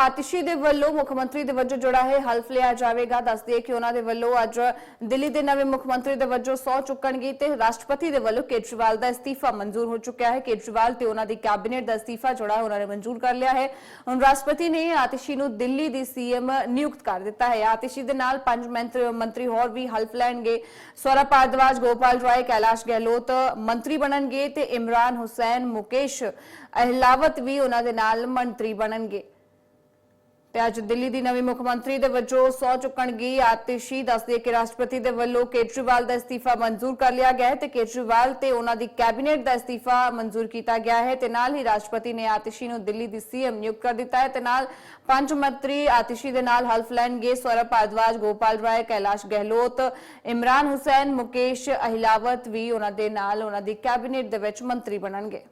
ਆਤਿਸ਼ੀ ਦੇ ਵੱਲੋਂ ਮੁੱਖ ਮੰਤਰੀ ਦੇ ਵਜੋਂ ਜਿਹੜਾ ਹੈ ਹਲਫ ਲਿਆ ਜਾਵੇਗਾ। ਦੱਸਦੇ ਕਿ ਉਹਨਾਂ ਦੇ ਵੱਲੋਂ ਅੱਜ ਦਿੱਲੀ ਦੇ ਨਵੇਂ ਮੁੱਖ ਮੰਤਰੀ ਦੇ ਵਜੋਂ ਸਹੁੰ ਚੁੱਕਣਗੇ ਤੇ ਰਾਸ਼ਟਰਪਤੀ ਦੇ ਵੱਲੋਂ ਕੇਜਰੀਵਾਲ ਦਾ ਅਸਤੀਫਾ ਮਨਜ਼ੂਰ ਹੋ ਚੁੱਕਿਆ ਹੈ। ਕੇਜਰੀਵਾਲ ਤੇ ਉਹਨਾਂ ਦੀ ਕੈਬਨਿਟ ਦਾ ਅਸਤੀਫਾ ਜਿਹੜਾ ਉਹਨਾਂ ਨੇ ਮਨਜ਼ੂਰ ਕਰ ਲਿਆ ਹੈ। ਹੁਣ ਰਾਸ਼ਟਰਪਤੀ ਨੇ ਆਤਿਸ਼ੀ ਨੂੰ ਦਿੱਲੀ ਦੀ ਸੀਐਮ ਨਿਯੁਕਤ ਕਰ ਦਿੱਤਾ ਹੈ। ਆਤਿਸ਼ੀ ਦੇ ਨਾਲ ਪੰਜ ਮੰਤਰੀ ਮੰਤਰੀ ਹੋਰ ਵੀ ਹਲਫ ਲੈਣਗੇ। ਸੌਰਭ ਭਾਰਦਵਾਜ ਗੋਪਾਲ ਰਾਏ, ਕੈਲਾਸ਼ ਗਹਿਲੋਤ ਮੰਤਰੀ ਬਣਨਗੇ ਤੇ ਇਮਰਾਨ ਹੁਸੈਨ, ਮੁਕੇਸ਼ ਅਹਿਲਾਵਤ ਵੀ ਉਹਨਾਂ ਦੇ ਨਾਲ ਮੰਤਰੀ ਬਣਨਗੇ। ਤੇ ਅੱਜ ਦਿੱਲੀ ਦੀ ਨਵੀਂ ਮੁੱਖ ਮੰਤਰੀ ਦੇ ਵਜੋਂ ਸੌ ਚੁੱਕਣਗੀ ਆਤਿਸ਼ੀ ਦੱਸਦੇ ਕਿ ਰਾਸ਼ਟਰਪਤੀ ਦੇ ਵੱਲੋਂ ਕੇਜਰੀਵਾਲ ਦਾ ਅਸਤੀਫਾ ਮਨਜ਼ੂਰ ਕਰ ਲਿਆ ਗਿਆ ਹੈ ਤੇ ਕੇਜਰੀਵਾਲ ਤੇ ਉਹਨਾਂ ਦੀ ਕੈਬਨਿਟ ਦਾ ਅਸਤੀਫਾ ਮਨਜ਼ੂਰ ਕੀਤਾ ਗਿਆ ਹੈ ਤੇ ਨਾਲ ਹੀ ਰਾਸ਼ਟਰਪਤੀ ਨੇ ਆਤਿਸ਼ੀ ਨੂੰ ਦਿੱਲੀ ਦੀ ਸੀਐਮ ਨਿਯੁਕਤ ਕਰ ਦਿੱਤਾ ਹੈ ਤੇ ਨਾਲ ਪੰਜ ਮੰਤਰੀ ਆਤਿਸ਼ੀ ਦੇ ਨਾਲ ਹਲਫ ਲੈਣਗੇ ਸੌਰਵ ਭਾਰਦਵਾਜ, ਗੋਪਾਲ ਰਾਏ, ਕੈਲਾਸ਼ ਗਹਿਲੋਤ, ਇਮਰਾਨ ਹੁਸੈਨ, ਮੁਕੇਸ਼ ਅਹਿਲਾਵਤ ਵੀ ਉਹਨਾਂ ਦੇ ਨਾਲ ਉਹਨਾਂ ਦੀ ਕੈਬਨਿਟ ਦੇ ਵਿੱਚ ਮੰਤਰੀ ਬਣਨਗੇ।